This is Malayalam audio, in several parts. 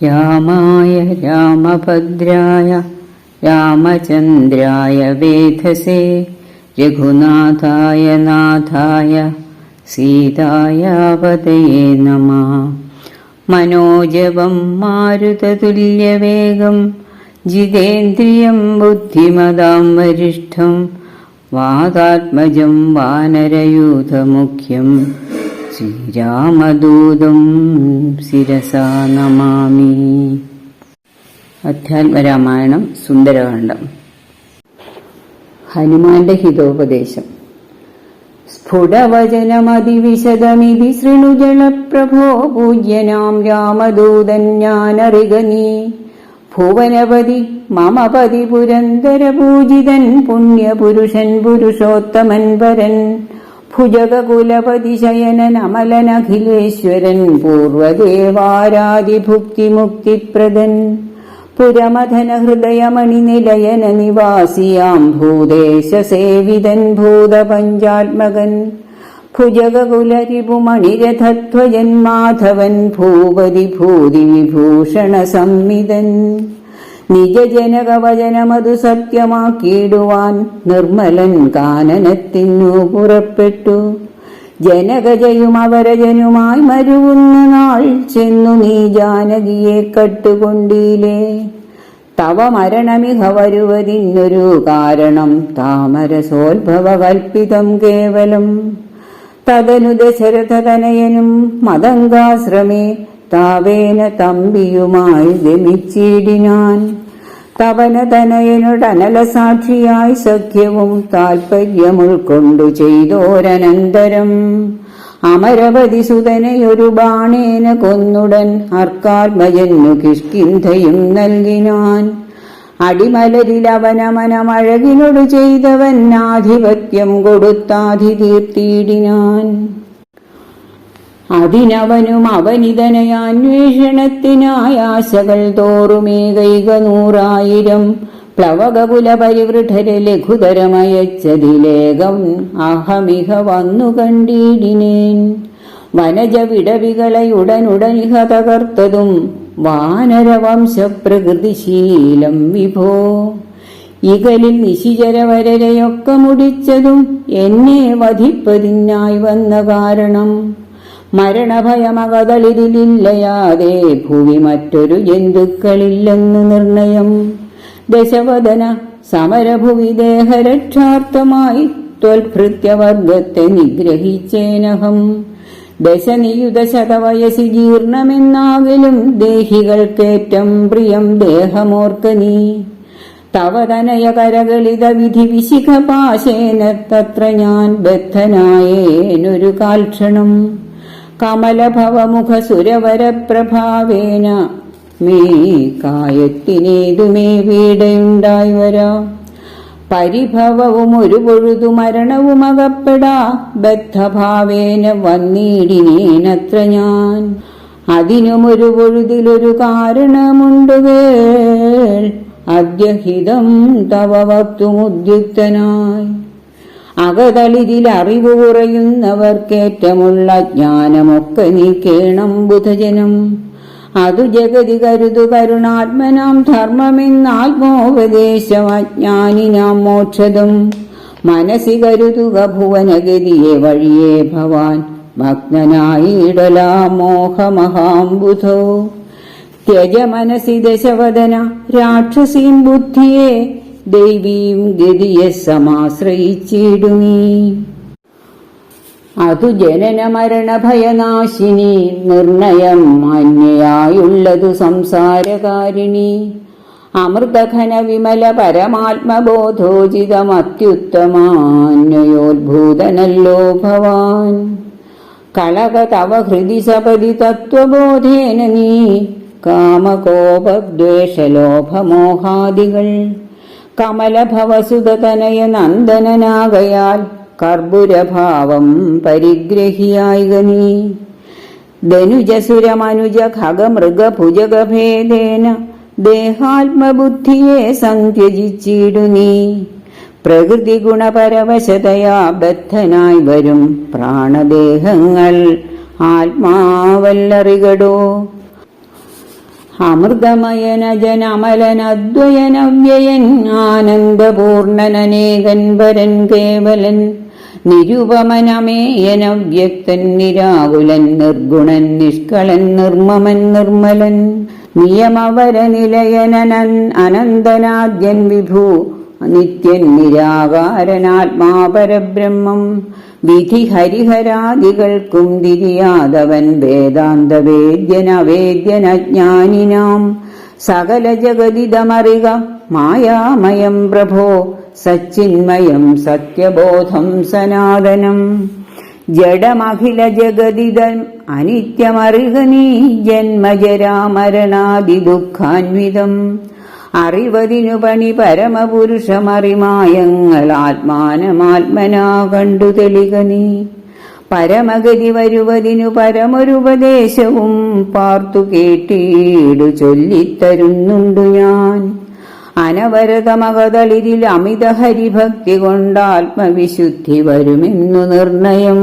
രാമായ രാമഭദ്രായ രാമചന്ദ്രായ വേധസേ രഘുനാഥായ നാഥായ സീതായ പതയേ നമ. മനോജവം മാരുതതുല്യവേഗം ജിതേന്ദ്രിയം ബുദ്ധിമതാം വരിഷ്ഠം വാതാത്മജം വാനരയൂഥമുഖ്യം. ശ്രീരാമദൂതം ശിരസാ നമാമി. അധ്യാത്മരാമായണം സുന്ദരകാന്ഡം. ഹനുമാന്റെ ഹിതോപദേശം. സ്ഫുടവചനമതിവിശദമിതി ശൃണുജളപ്രഭോ പൂജ്യനാം രാമദൂതൻ ഞാനറിക നീ. ഭുവനപതി മമ പതി പുരന്തര പൂജിതൻ പുണ്യപുരുഷൻ പുരുഷോത്തമൻ വരൻ. ഭുജകുലപതി ശയനൻ അമലനഖിലേശ്വരൻ പൂർവദേവാരാതിഭുക്തിമുക്തിപ്രദൻ പുരമഥന ഹൃദയമണിനിലയന നിവാസിയാം ഭൂദേശസേവിതൻ ഭൂതപഞ്ചാത്മകൻ. ഭുജകുലരിപുമണിരഥധ്വജൻ മാധവൻ ഭൂപതി ഭൂതി വിഭൂഷണ സംമിതൻ നിജജനകവചനമതു സത്യമാക്കിയിടുവാൻ നിർമ്മലൻ കാനനത്തിനു പുറപ്പെട്ടു. ജനകജയും അവരജനുമായി മരുവുന്ന നാൾ ചെന്നു നീ ജാനകിയെ കട്ടുകൊണ്ടീലേ. തവ മരണമിഹ വരുവതിന്നൊരു കാരണം താമരസോത്ഭവ കൽപ്പിതം കേവലം. തദനു ദശരഥതനയനും മതങ്കാശ്രമേ താവേന തമ്പിയുമായി ഗമിച്ചിടിനാൻ തവനതനയനുടനല സാക്ഷിയായി സഖ്യവും താൽപര്യം ഉൾക്കൊണ്ടു ചെയ്തോരനന്തരം. അമരവതി സുതനയൊരു ബാണേന കൊന്നുടൻ അർക്കാത്മജന്നു കിഷ്കിന്ധയും നൽകിനാൻ അടിമലരിൽ അവനമനമഴകിനോട് ചെയ്തവൻ ആധിപത്യം കൊടുത്താധി തീർത്തിയിടിനാൻ അതിനവനും അവനിതനയാന്വേഷണത്തിനായി ആശകൾ തോറുമേകൈക നൂറായിരം. പ്ലവകകുല പരിവൃഢര് ലഘുതരമയച്ചതിലേകം അഹമിഹ വന്നു കണ്ടിടിനേൻ. വനജ വിടവികളയുടനുടനിഹ തകർത്തതും വാനരവംശപ്രകൃതിശീലം വിഭോ. ഇകലിൽ നിശിചരവരരെയൊക്കെ മുടിച്ചതും എന്നെ വധിപ്പതിനായി വന്ന കാരണം മരണഭയമകതളിരിലില്ലയാതെ ഭൂമി മറ്റൊരു ജന്തുക്കളില്ലെന്ന് നിർണയം. ദശവദന സമരഭുവി ദേഹരക്ഷാർത്ഥമായി ത്വൽഭൃത്യവർഗത്തെ നിഗ്രഹിച്ചേനഹം. ദശനിയുത ശതവയസി ജീർണമെന്നാകിലും ദേഹികൾക്കേറ്റം പ്രിയം ദേഹമോർക്ക നീ. തവതനയ കരകളിത വിധി വിശിഖപാശേന തത്ര ഞാൻ ബദ്ധനായേനൊരു കാൽക്ഷണം. കമലഭവമുഖ സുരവരപ്രഭാവേന മേ കായത്തിനേതുമേ വീടയുണ്ടായി വരാ. പരിഭവവും ഒരു പൊഴുതു മരണവും അകപ്പെടാ. ബദ്ധഭാവേന വന്നിടിനേനത്ര ഞാൻ. അതിനും ഒരു പൊഴുതിലൊരു കാരണമുണ്ട് വേൾ അദ്യഹിതം തവ വക്തുമുദ്യുക്തനായി അകതളിരിൽ അറിവ് കുറയുന്നവർക്കേറ്റമുള്ള ജ്ഞാനമൊക്കെ നീക്കേണം ബുധജനം. അതു ജഗതി കരുതു കരുണാത്മനാം ധർമ്മമെന്നാത്മോപദേശം അജ്ഞാനിനാം മോക്ഷതും മനസ്സി കരുതുക ഭുവനഗതിയെ വഴിയേ ഭവാൻ. ഭക്തനായിടലാ മോഹമഹാംബുധോ. ത്യജ മനസി ദശവദന രാക്ഷസീം ബുദ്ധിയെ ദൈവീം ഗതിയെ സമാശ്രയിച്ചിടുമീ അതു ജനന മരണ ഭയനാശിനി നിർണയം മാന്യയായുള്ളതു സംസാരകാരിണി. അമൃതഘന വിമല പരമാത്മബോധോചിതമത്യുത്തമാന്വയോദ്ഭൂതനല്ലോ ഭവാൻ. കളക തവ ഹൃദി സപതി തത്വബോധേന നീ കാമകോപദ്വേഷലോഭമോഹാദികൾ. കമലഭവസുതനയ നന്ദനനാകയാൽ കർപ്പുരഭാവം പരിഗ്രഹിയായിക നീ ധനുജസുരമനുജ ഖഗമൃഗഭുജഗഭേദേന ദേഹാത്മബുദ്ധിയെ സന്ത്യജിച്ചിടു നീ പ്രകൃതി ഗുണപരവശതയാ ബദ്ധനായി വരും പ്രാണദേഹങ്ങൾ ആത്മാവല്ലറികടോ. അമൃതമയനജനമലനദ്വയനവ്യയൻ ആനന്ദപൂർണനേകൻ വരൻ കേവലൻ നിരുപമനമേയനവ്യക്തൻ നിരാകുലൻ നിർഗുണൻ നിഷ്കളൻ നിർമ്മമൻ നിർമ്മലൻ നിയമവരനിലയനനൻ അനന്തനാദ്യൻ വിഭു നിത്യൻ നിരാകാരനാത്മാ പരബ്രഹ്മം വിധി ഹരിഹരാദികൾക്കും തിരിയാതവൻ വേദാന്ത വേദ്യനവേദ്യനജ്ഞാനിനാം സകല ജഗതിതമറിക മായാമയം പ്രഭോ സച്ചിന്മയം സത്യബോധം സനാതനം. ജഡമഖില ജഗതിതം അനിത്യമറിക നീ ജന്മജരാമരണാദി ദുഃഖാൻവിതം അറിവതിനു പണി പരമപുരുഷമറിമായങ്ങൾ ആത്മാനമാത്മനാ കണ്ടു തെളിക നീ. പരമഗതി വരുവതിനു പരമൊരുപദേശവും പാർത്തു കേട്ടീടു ചൊല്ലിത്തരുന്നുണ്ടു ഞാൻ. അനവരതമകതളിരിൽ അമിത ഹരിഭക്തി കൊണ്ടാത്മവിശുദ്ധി വരുമെന്നു നിർണയം.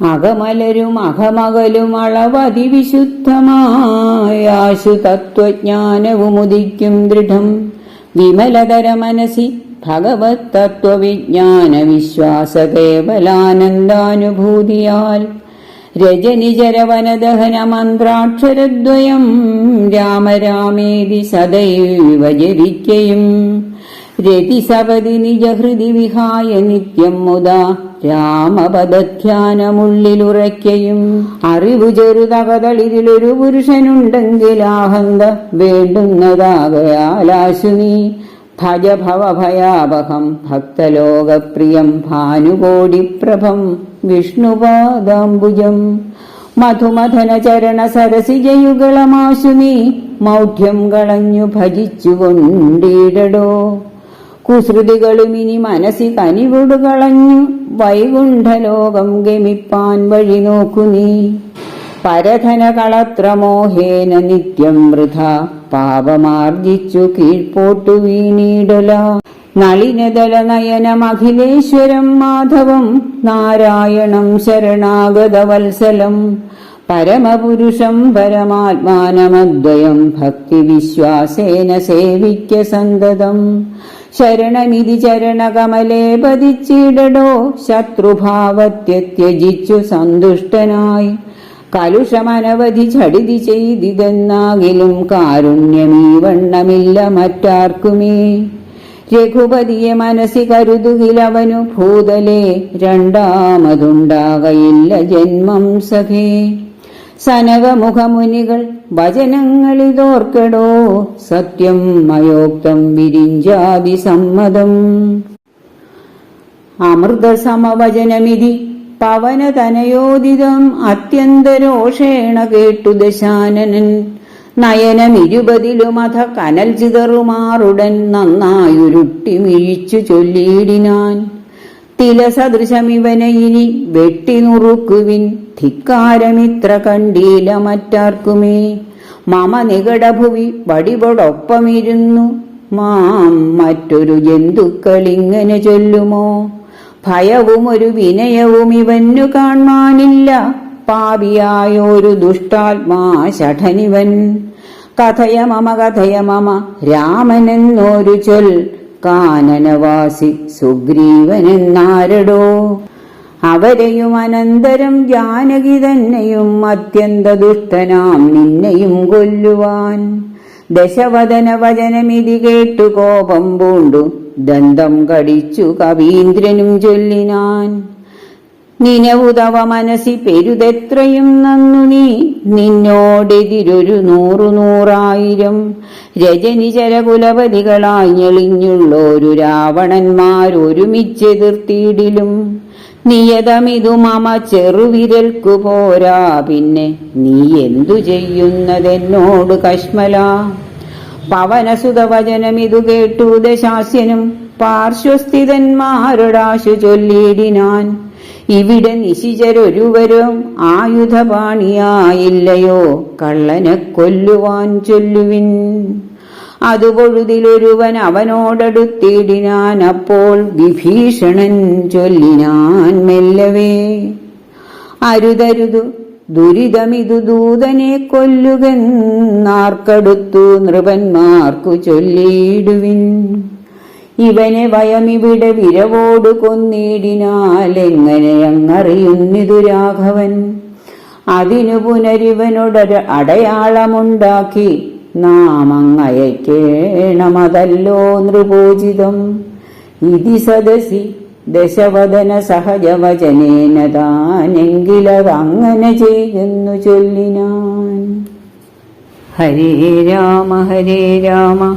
അകമലരും അകമകലും അളവതി വിശുദ്ധമായാശു തത്വജ്ഞാനവും ഉദിക്കും ദൃഢം. വിമലതര മനസി ഭഗവത് തത്വവിജ്ഞാന വിശ്വാസ കേവലാനന്ദാനുഭൂതിയാൽ രജനിചരവനദഹന മന്ത്രാക്ഷരദ്വയം രാമരാമേതി സദൈവ ജപിക്കയും. രതിസപതി നിജഹൃതി വിഹായ നിത്യം മുതാ രാമപദധ്യാനമുള്ളിലുറയ്ക്കയും അറിവു ചെറുതകതളിതിലൊരു പുരുഷനുണ്ടെങ്കിൽ ആഹന്ത വേണ്ടുന്നതാകയാലാശുനി ഭജ ഭവഭയാവഹം ഭക്തലോകപ്രിയം ഭാനുകോടിപ്രഭം വിഷ്ണുപാദാംബുജം മധുമഥന ചരണ സരസി ജയുകളമാശുനി മൗഢ്യം കളഞ്ഞു ഭജിച്ചു കൊണ്ടിടടോ കുസൃതികളും ഇനി മനസ്സി കനിവിടു കളഞ്ഞു. വൈകുണ്ഠലോകം ഗമിപ്പാൻ വഴി നോക്കു നീ. പരധന കളത്രമോഹേന നിത്യം വൃഥ. പാപമാർജിച്ചു കീഴ്പോട്ടു വീണീടല. നളിനദല നയനമഖിലേശ്വരം മാധവം. നാരായണം ശരണാഗതവത്സലം. പരമപുരുഷം പരമാത്മാനമദ്വയം ഭക്തിവിശ്വാസേന സേവിക്ക സന്തതം. ശരണനിധി ചരണകമലേ പതിച്ചിടടോ. ശത്രുഭാവത്തെ ത്യജിച്ചു സന്തുഷ്ടനായി. കലുഷമനവധി ചടിതി ചെയ്തിതെന്നാകിലും കാരുണ്യമീ വണ്ണമില്ല മറ്റാർക്കുമേ. രഘുപതിയെ മനസ്സി കരുതുകിലവനു ഭൂതലേ രണ്ടാമതുണ്ടാകയില്ല ജന്മം സഖേ. സനകമുഖമുനികൾ വചനങ്ങളിതോർക്കടോ സത്യം മയോക്തം വിരിഞ്ചാതി സമ്മതം അമൃതസമവചനമിതി പവനതനയോദിതം അത്യന്തരോഷേണ കേട്ടു ദശാനനൻ. നയനമിരുപതിലുമഥ കനൽ ചിതറുമാറുടൻ നന്നായുരുട്ടി മിഴിച്ചു ചൊല്ലിയിടിനാൻ. തിലസദൃശമിവനെ ഇനി വെട്ടി നുറുക്കുവിൻ ധിക്കാരമിത്ര കണ്ടീല മറ്റാർക്കുമേ. മമ നികടഭുവി വടിവടൊപ്പമിരുന്നു. മാം മറ്റൊരു ജന്തുക്കളിങ്ങനെ ചൊല്ലുമോ? ഭയവും ഒരു വിനയവും ഇവന്നു കാണാനില്ല. പാപിയായൊരു ദുഷ്ടാത്മാ ശഠനിവൻ. കഥയ മമ കഥയ മമ രാമനെന്നൊരു ചൊൽ കാനനവാസി സുഗ്രീവനെന്നാരടോ? അവരെയും അനന്തരം ജാനകി തന്നെയും അത്യന്ത ദുഷ്ടനാം നിന്നെയും കൊല്ലുവാൻ. ദശവദന വചനമിതി കേട്ടു കോപം പൂണ്ടു ദന്തം കടിച്ചു കവീന്ദ്രനും ചൊല്ലിനാൻ. നിനവുതവ മനസ്സി പെരുതെത്രയും നന്നു നീ. നിന്നോടെതിരൊരു നൂറു നൂറായിരം. രജനിചരകുലപതികളായി ഞെളിഞ്ഞുള്ളോരു ഞെളിഞ്ഞുള്ളൊരു രാവണന്മാരൊരുമിച്ചെതിർത്തിയിടിലും നിയതമിതു മമ ചെറുവിരൽക്കു പോരാ. പിന്നെ നീ എന്തു ചെയ്യുന്നതെന്നോട് കശ്മല. പവനസുതവചനമിതു കേട്ടു ദശാസ്യനും. പാർശ്വസ്ഥിതന്മാരുടാശു ചൊല്ലിയിടിനാൻ. ഇവിടെ നിശിചരൊരുവരും ആയുധപാണിയായില്ലയോ? കള്ളനെ കൊല്ലുവാൻ ചൊല്ലുവിൻ. അത് പൊഴുതിലൊരുവൻ അവനോടടുത്തിടിനാൻ അപ്പോൾ വിഭീഷണൻ ചൊല്ലിനാൻ മെല്ലവേ. അരുതരുതു ദുരിതമിതു ദൂതനെ കൊല്ലുകെന്നാർക്കടുത്തു നൃപന്മാർക്കു ചൊല്ലിയിടുവിൻ. ഇവനെ വയമിവിടെ വിരവോട് കൊന്നിടിനാലെങ്ങനെ അങ്ങറിയുന്നിതു രാഘവൻ? അതിനു പുനരിവനോടൊരു അടയാളമുണ്ടാക്കി നാം അങ്ങയക്കേണമതല്ലോ നൃപൂജിതം. ഇതി സദസി ദശവദന സഹജവചനേന താനെങ്കിലതങ്ങനെ ചെയ്യുന്നു ചൊല്ലിനാൻ. ഹരേ രാമ ഹരേ രാമ.